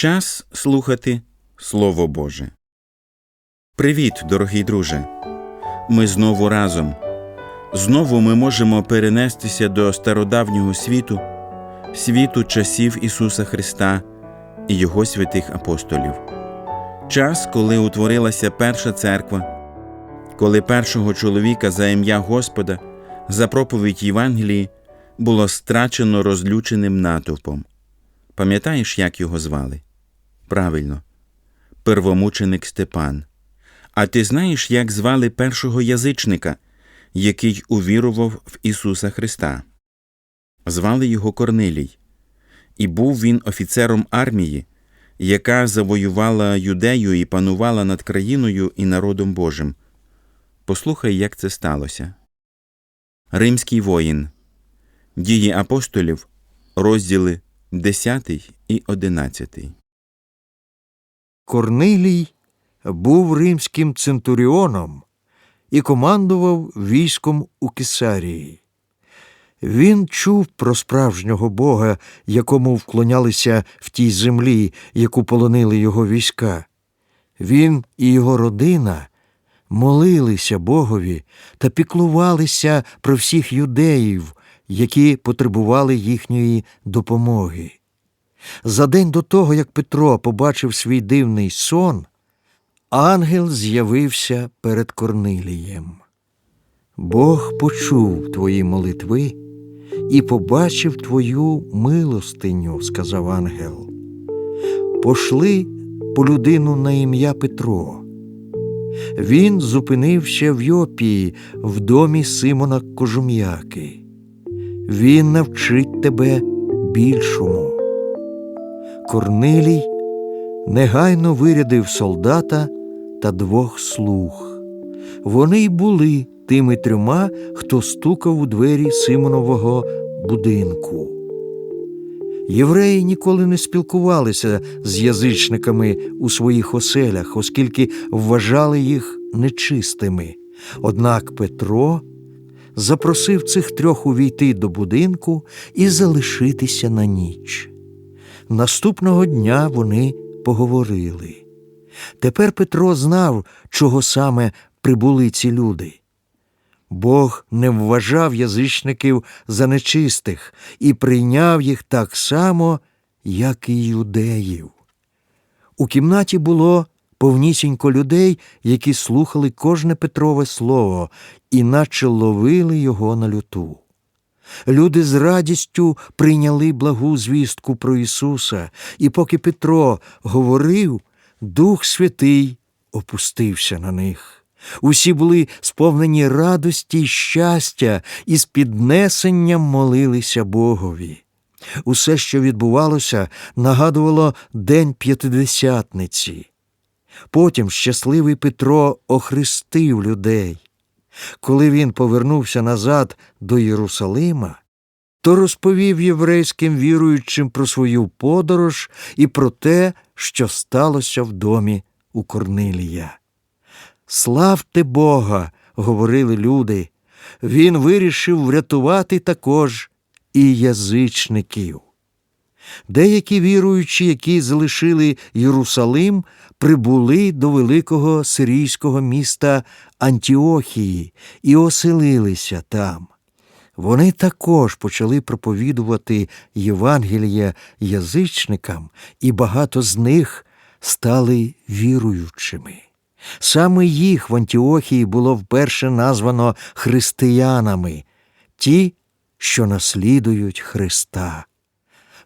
Час слухати Слово Боже. Привіт, дорогий друже. Ми знову разом. Знову ми можемо перенестися до стародавнього світу, світу часів Ісуса Христа і Його святих апостолів. Час, коли утворилася перша церква, коли першого чоловіка за ім'я Господа за проповідь Євангелії було страчено розлюченим натовпом. Пам'ятаєш, як його звали? Правильно, первомученик Степан. А ти знаєш, як звали першого язичника, який увірував в Ісуса Христа? Звали його Корнилій, і був він офіцером армії, яка завоювала юдею і панувала над країною і народом Божим. Послухай, як це сталося. Римський воїн. Дії апостолів, розділи 10 і 11. Корнилій був римським центуріоном і командував військом у Кесарії. Він чув про справжнього Бога, якому вклонялися в тій землі, яку полонили його війська. Він і його родина молилися Богові та піклувалися про всіх юдеїв, які потребували їхньої допомоги. За день до того, як Петро побачив свій дивний сон, ангел з'явився перед Корнилієм. Бог почув твої молитви і побачив твою милостиню, сказав ангел. Пошли по людину на ім'я Петро. Він зупинився в Йопії в домі Симона Кожум'яки. Він навчить тебе більшому. Корнилій негайно вирядив солдата та двох слуг. Вони й були тими трьома, хто стукав у двері Симонового будинку. Євреї ніколи не спілкувалися з язичниками у своїх оселях, оскільки вважали їх нечистими. Однак Петро запросив цих трьох увійти до будинку і залишитися на ніч. Наступного дня вони поговорили. Тепер Петро знав, чого саме прибули ці люди. Бог не вважав язичників за нечистих і прийняв їх так само, як і юдеїв. У кімнаті було повнісінько людей, які слухали кожне Петрове слово і наче ловили його на люту. Люди з радістю прийняли благу звістку про Ісуса, і поки Петро говорив, Дух Святий опустився на них. Усі були сповнені радості й щастя і з піднесенням молилися Богові. Усе, що відбувалося, нагадувало День П'ятидесятниці. Потім щасливий Петро охрестив людей. Коли він повернувся назад до Єрусалима, то розповів єврейським віруючим про свою подорож і про те, що сталося в домі у Корнилія. Славте Бога, говорили люди. Він вирішив врятувати також і язичників. Деякі віруючі, які залишили Єрусалим, прибули до великого сирійського міста Антіохії і оселилися там. Вони також почали проповідувати Євангелія язичникам, і багато з них стали віруючими. Саме їх в Антіохії було вперше названо християнами, ті, що наслідують Христа.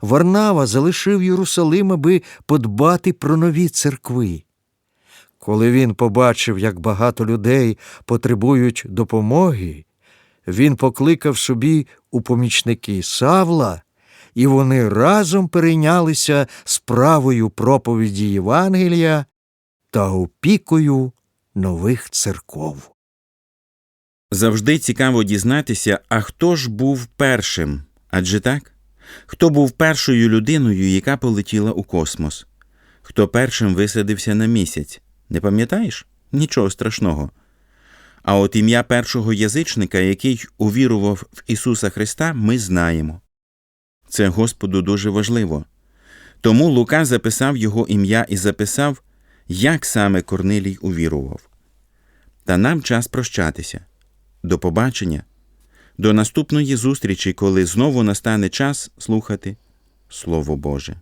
Варнава залишив Єрусалим, аби подбати про нові церкви. Коли він побачив, як багато людей потребують допомоги, він покликав собі у помічники Савла, і вони разом перейнялися справою проповіді Євангелія та опікою нових церков. Завжди цікаво дізнатися, а хто ж був першим? Адже так? Хто був першою людиною, яка полетіла у космос? Хто першим висадився на місяць? Не пам'ятаєш? Нічого страшного. А от ім'я першого язичника, який увірував в Ісуса Христа, ми знаємо. Це Господу дуже важливо. Тому Лука записав його ім'я і записав, як саме Корнилій увірував. Та нам час прощатися. До побачення. До наступної зустрічі, коли знову настане час слухати Слово Боже.